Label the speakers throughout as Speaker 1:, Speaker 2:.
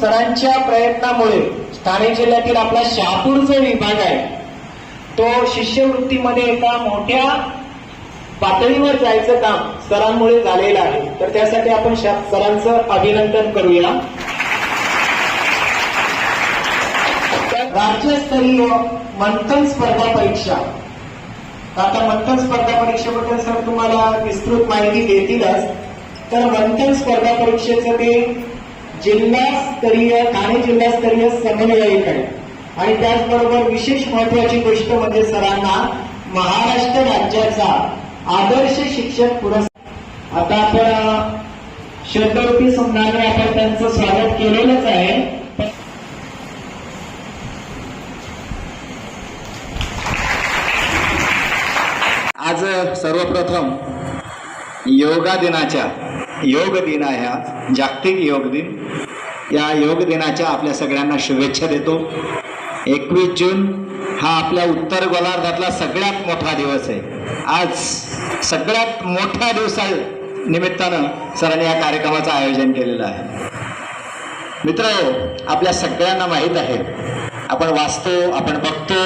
Speaker 1: सरांच्या प्रयत्नामुळे ठाणे जिल्ह्यातील आपला शहापूर जो विभाग आहे. तो शिष्यवृत्तीमध्ये एका मोठ्या पातळीवर जायचं काम सरांमुळे झालेलं आहे. तर त्यासाठी आपण सरांचं अभिनंदन करूया. राज्यस्तरीय मंथन स्पर्धा परीक्षा. आता मंथन स्पर्धा परीक्षेबद्दल सर तुम्हाला विस्तृत माहिती देतीलच. तर मंथन स्पर्धा परीक्षेचं ते जिल्हास्तरीय ठाणे जिल्हास्तरीय समन्वयक आहे आणि त्याचबरोबर विशेष महत्वाची गोष्ट म्हणजे सरांना महाराष्ट्र राज्याचा आदर्श शिक्षक पुरस्कार. आता आपण शतवती संघाने आपण त्यांचं स्वागत केलेलंच आहे.
Speaker 2: आज सर्वप्रथम योगा दिनाच्या योग दिन आहे आज जागतिक योग दिन. या योग दिनाच्या आपल्या सगळ्यांना शुभेच्छा देतो. एकवीस जून हा आपल्या उत्तर गोलार्धातला सगळ्यात मोठा दिवस आहे. आज सगळ्यात मोठ्या दिवसा निमित्तानं सरांनी या कार्यक्रमाचं आयोजन केलेलं आहे. मित्र आपल्या सगळ्यांना माहीत आहे आपण वाचतो आपण बघतो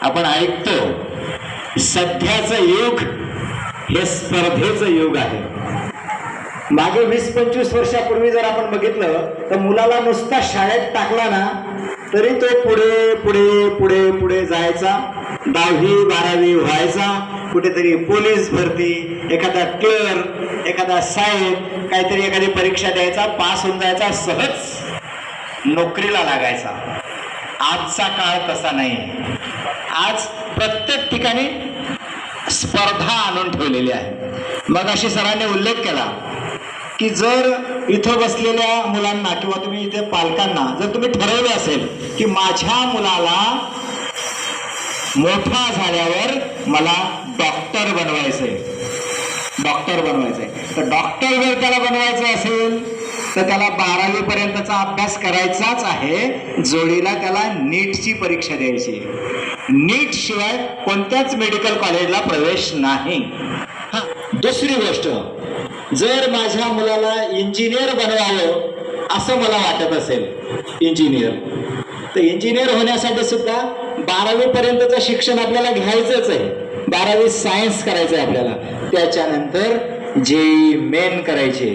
Speaker 2: आपण ऐकतो सध्याचं युग हे स्पर्धेचं युग आहे. मागे वीस पंचवीस वर्षापूर्वी जर आपण बघितलं तर मुलाला नुसता शाळेत टाकला ना तरी तो पुढे पुढे पुढे पुढे जायचा. दहावी बारावी व्हायचा. कुठेतरी पोलीस भरती एखादा क्लर्क एखादा साहेब काहीतरी एखादी परीक्षा द्यायचा पास होऊन जायचा सहज नोकरीला लागायचा. आजचा काळ तसा नाही. आज प्रत्येक ठिकाणी स्पर्धा आणून ठेवलेली आहे. मग अशी सरांनी उल्लेख केला की जर इथं बसलेल्या मुलांना किंवा तुम्ही इथे पालकांना जर तुम्ही ठरवलं असेल की माझ्या मुलाला मोठा झाल्यावर मला डॉक्टर बनवायचंय. डॉक्टर बनवायचंय. तर डॉक्टर जर त्याला बनवायचं असेल तर त्याला बारावी पर्यंतचा अभ्यास करायचाच आहे. जोडीला त्याला नीटची परीक्षा द्यायची नीट शिवाय कोणत्याच मेडिकल कॉलेजला प्रवेश नाही. हा दुसरी गोष्ट. जर माझ्या मुलाला इंजिनियर बनवावं असं मला वाटत असेल इंजिनियर तर इंजिनियर होण्यासाठी सुद्धा बारावी पर्यंतचं शिक्षण आपल्याला घ्यायचंच आहे. बारावी सायन्स करायचं आहे आपल्याला. त्याच्यानंतर जेई मेन करायचे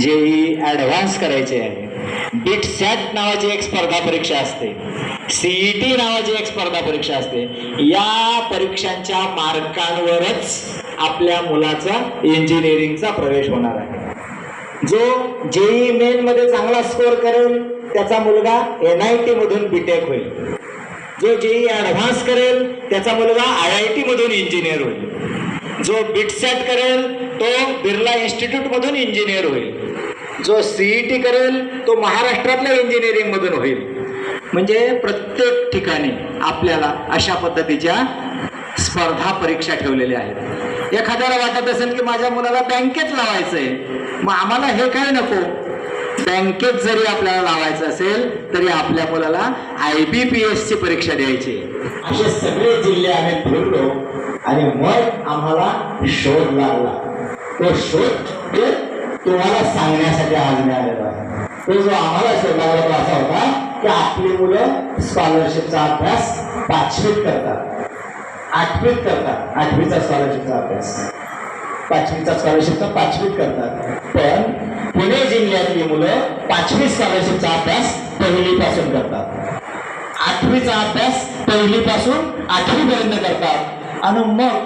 Speaker 2: जेई ॲडव्हान्स करायचे आहे. बिट सॅट नावाची एक स्पर्धा परीक्षा असते. सीईटी नावाची एक स्पर्धा परीक्षा असते. या परीक्षांच्या मार्कांवरच आपल्या मुलाचा इंजिनिअरिंगचा प्रवेश होणार आहे. जो जेई मेन मध्ये चांगला स्कोअर करेल त्याचा मुलगा एन आय टी मधून बीटेक होईल. जो जेई ॲडव्हान्स करेल त्याचा मुलगा आय आय टी मधून इंजिनियर होईल. जो बिटसॅट करेल तो बिर्ला इन्स्टिट्यूट मधून इंजिनियर होईल. जो सीईटी करेल तो महाराष्ट्रातल्या इंजिनिअरिंग मधून होईल. म्हणजे प्रत्येक ठिकाणी आपल्याला अशा पद्धतीच्या स्पर्धा परीक्षा ठेवलेल्या आहेत. एखाद्याला वाटत असेल की माझ्या मुलाला बँकेत लावायचंय. मग आम्हाला हे काय नको? बँकेत जरी आपल्याला लावायचं असेल तरी आपल्या मुलाला आय बी पी एस ची परीक्षा द्यायची. असे सगळे जिल्हे आम्ही फिरलो आणि मग आम्हाला शोध लागला. तो शोध म्हणजे तुम्हाला सांगण्यासाठी आज मिळालेला आहे. तो जो आम्हाला शोध लागला तो असा होता की आपली मुलं स्कॉलरशिपचा अभ्यास पाचवीत करतात. आठवीत करतात. आठवीचा स्कॉलरशिपचा अभ्यास. पाचवीचा स्कॉलरशिपचा पाचवीत करतात. पण पुणे जिल्ह्यातली मुलं पाचवी स्कॉलरशिपचा अभ्यास पहिलीपासून करतात. आठवीचा अभ्यास पहिलीपासून आठवीपर्यंत करतात. आणि मग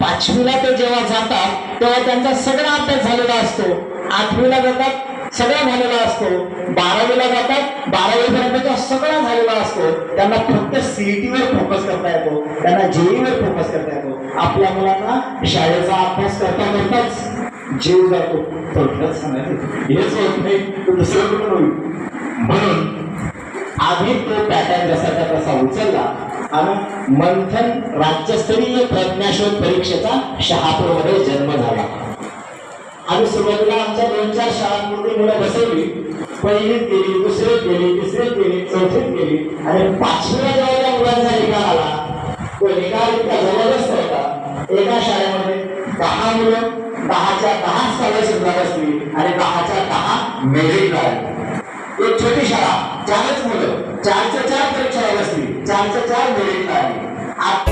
Speaker 2: पाचवीला ते जेव्हा जातात तेव्हा त्यांचा सगळा अभ्यास झालेला असतो. आठवीला जातात सगळा झालेला असतो. बारावीला जातात. बारावी पर्यंत सगळा झालेला असतो. त्यांना फक्त सीईटी वर फोकस करता येतो. त्यांना जेई वर फोकस करता येतो. आपल्या मुलांना शाळेचा अभ्यास करता करताच जीव जातो. थोडक्यात सांगायचं हेच होत नाही तर दुसरं कुठं होईल? म्हणून आधी तो पॅटर्न जसाचा तसा उचलला आणि मंथन राज्यस्तरीय प्रज्ञाशोध परीक्षेचा शहापूरमध्ये जन्म झाला. आणि सुरुवातीला आमच्या दोन चार शाळांमध्ये मुलं बसवली. पहिलीत गेली दुसरीत गेली तिसरीत गेली चौथीत गेली. आणि पाचव्या जेव्हा त्या मुलांचा निकाल आला तो निकाल इतका जबरदस्त होता. एका शाळेमध्ये दहा मुलं दहाच्या दहा सुद्धा बसली आणि दहाच्या दहा मेरिट लागली एक छोटी शाळा चारच मुलं चारच्या चार परीक्षा बसली चारच्या चार मेरिट आली